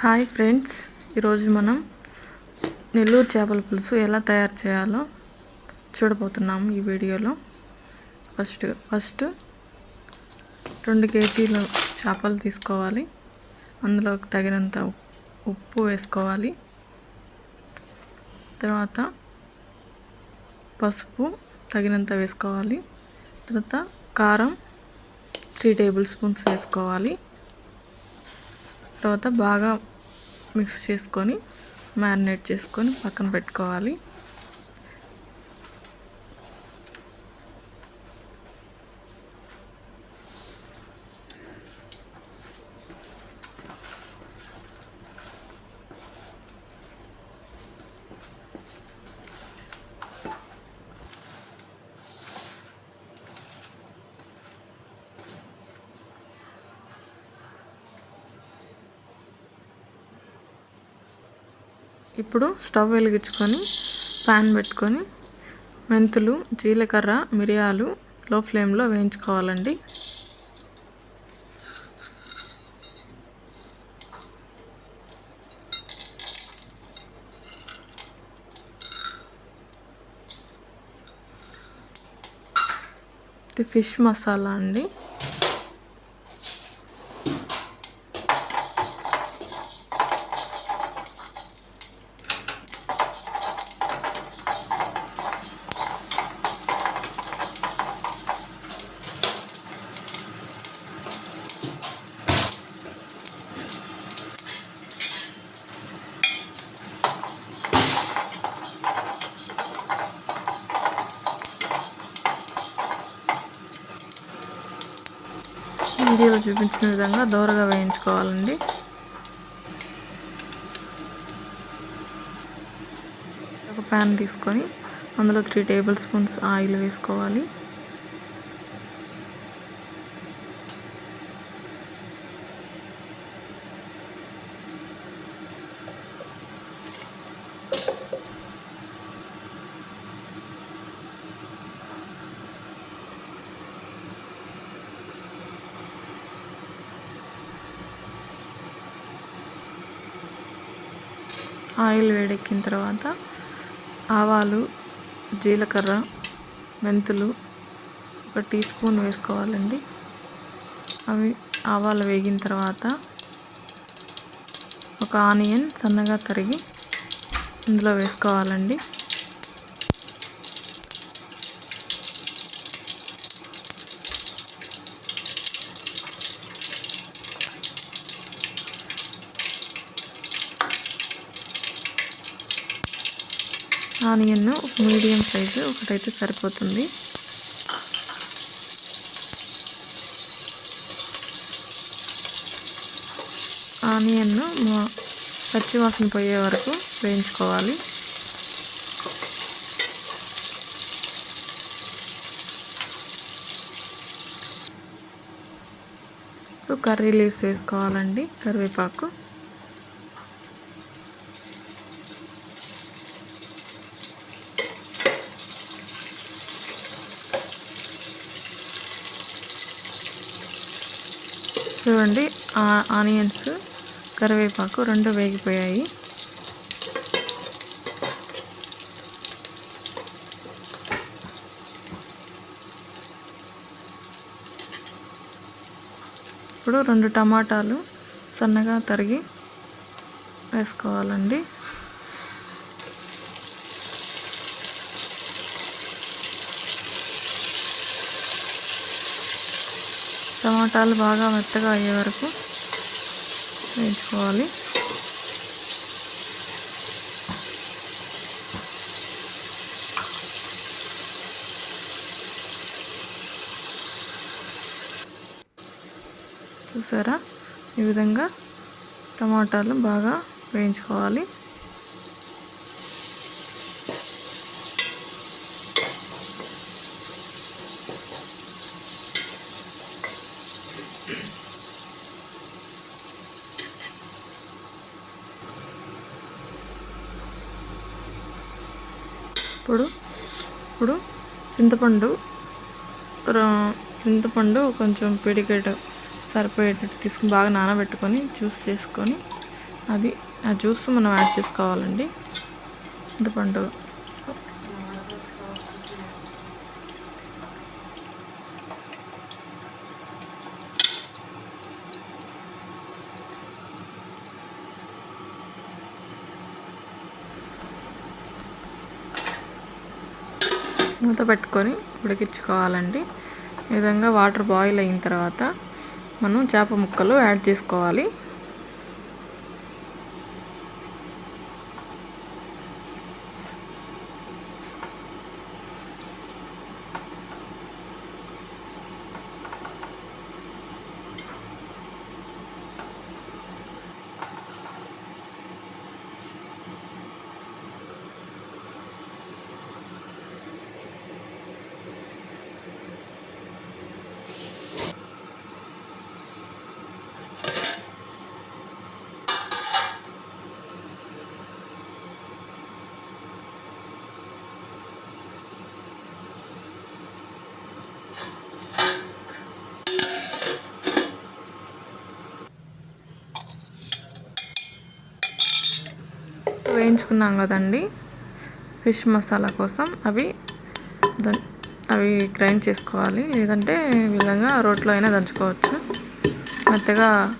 Hi friends ఈరోజు మనం నెల్లూరు చేపల పులుసు ఎలా తయారు చేయాలో చూడబోతున్నాం ఈ వీడియోలో. ఫస్ట్ ఫస్ట్ రెండు కేజీల చేపలు తీసుకోవాలి. అందులో తగినంత ఉప్పు వేసుకోవాలి. తర్వాత పసుపు తగినంత వేసుకోవాలి. తర్వాత కారం త్రీ టేబుల్ స్పూన్స్ వేసుకోవాలి. తర్వాత బాగా మిక్స్ చేసుకొని మ్యారినేట్ చేసుకొని పక్కన పెట్టుకోవాలి. ఇప్పుడు స్టవ్ వెలిగించుకొని ప్యాన్ పెట్టుకొని మెంతులు జీలకర్ర మిరియాలు లో ఫ్లేమ్లో వేయించుకోవాలండి. ఇది ఫిష్ మసాలా అండి. వీడియోలో చూపించిన విధంగా దోరగా వేయించుకోవాలండి. ఒక ప్యాన్ తీసుకొని అందులో త్రీ టేబుల్ స్పూన్స్ ఆయిల్ వేసుకోవాలి. ఆయిల్ వేడెక్కిన తర్వాత ఆవాలు జీలకర్ర మెంతులు ఒక టీ స్పూన్ వేసుకోవాలండి. అవి ఆవాలు వేగిన తర్వాత ఒక ఆనియన్ సన్నగా తరిగి ఇందులో వేసుకోవాలండి. ఆనియన్ మీడియం సైజు ఒకటైతే సరిపోతుంది. ఆనియన్ను పచ్చివాసన పోయే వరకు వేయించుకోవాలి. ఇప్పుడు కర్రీ లీవ్స్ వేసుకోవాలండి కరివేపాకు. చూడండి ఆనియన్స్ కరివేపాకు రెండు వేగిపోయాయి. ఇప్పుడు రెండు టమాటాలు సన్నగా తరిగి వేసుకోవాలండి. టమాటాలు బాగా మెత్తగా అయ్యే వరకు వేయించుకోవాలి. చూసారా? ఈ విధంగా టమాటాలు బాగా వేయించుకోవాలి ఇప్పుడు ఇప్పుడు చింతపండు చింతపండు కొంచెం పిడికెట్ సరిపోయేటట్టు తీసుకుని బాగా నానబెట్టుకొని జ్యూస్ చేసుకొని అది ఆ జ్యూస్ మనం యాడ్ చేసుకోవాలండి. చింతపండు మూత పెట్టుకొని ఉడికించుకోవాలండి. ఈ విధంగా వాటర్ బాయిల్ అయిన తర్వాత మనం చేప ముక్కలు యాడ్ చేసుకోవాలి. వేయించుకున్నాం కదండి. ఫిష్ మసాలా కోసం అవి ద- అవి గ్రైండ్ చేసుకోవాలి. లేదంటే విధంగా రోట్లో అయినా దంచుకోవచ్చు. మెత్తగా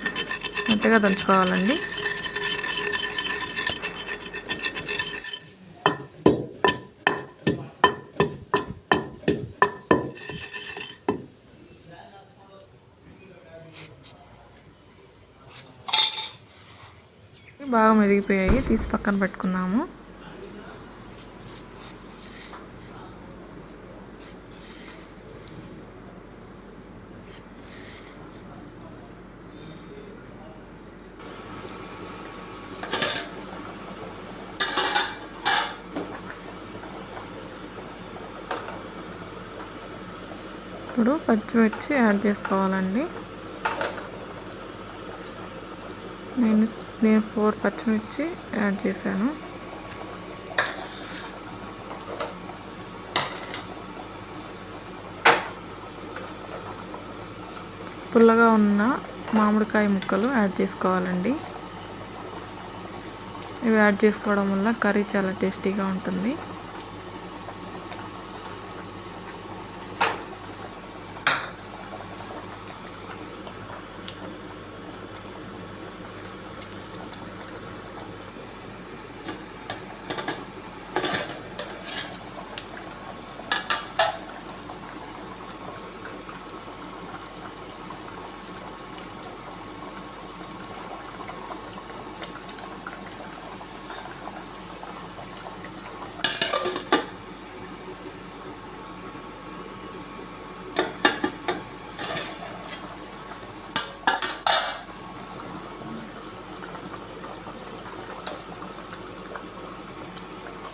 మెత్తగా దంచుకోవాలండి. బాగా మెదిగిపోయాయి. తీసి పక్కన పెట్టుకున్నాము. ఇప్పుడు పచ్చిమిర్చి యాడ్ చేసుకోవాలండి. నేను నేను ఫోర్ పచ్చిమిర్చి యాడ్ చేశాను. పుల్లగా ఉన్న మామిడికాయ ముక్కలు యాడ్ చేసుకోవాలండి. ఇవి యాడ్ చేసుకోవడం వల్ల కర్రీ చాలా టేస్టీగా ఉంటుంది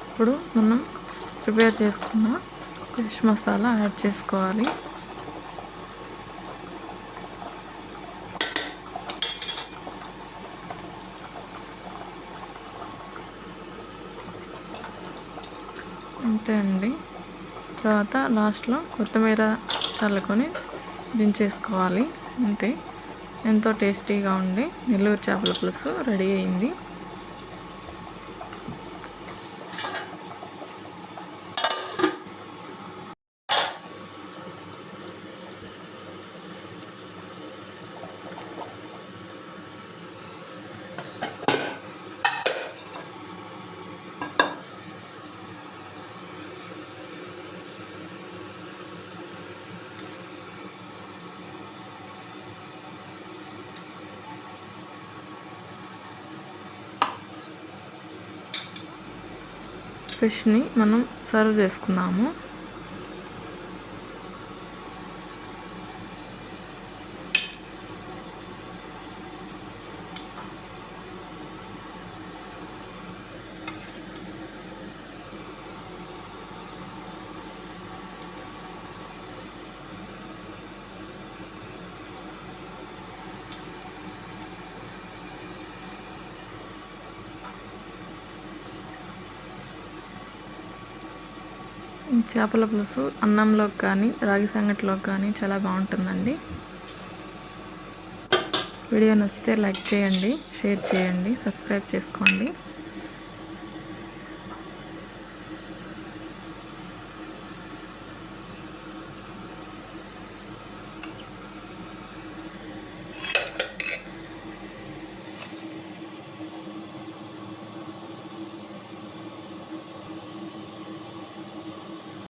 ఇప్పుడు మనం ప్రిపేర్ చేసుకున్న ఫిష్ మసాలా యాడ్ చేసుకోవాలి. అంతే అండి. తర్వాత లాస్ట్లో కొత్తిమీర చల్లుకొని దించేసుకోవాలి. అంతే. ఎంతో టేస్టీగా ఉండి నెల్లూరు చేపల పులుసు రెడీ అయింది. ఫిష్ని మనం సర్వ్ చేసుకున్నాము. చేపల పులుసు అన్నంలోకి కానీ రాగి సంగటిలోకి కానీ చాలా బాగుంటుందండి. వీడియో నచ్చితే లైక్ చేయండి షేర్ చేయండి సబ్స్క్రైబ్ చేసుకోండి.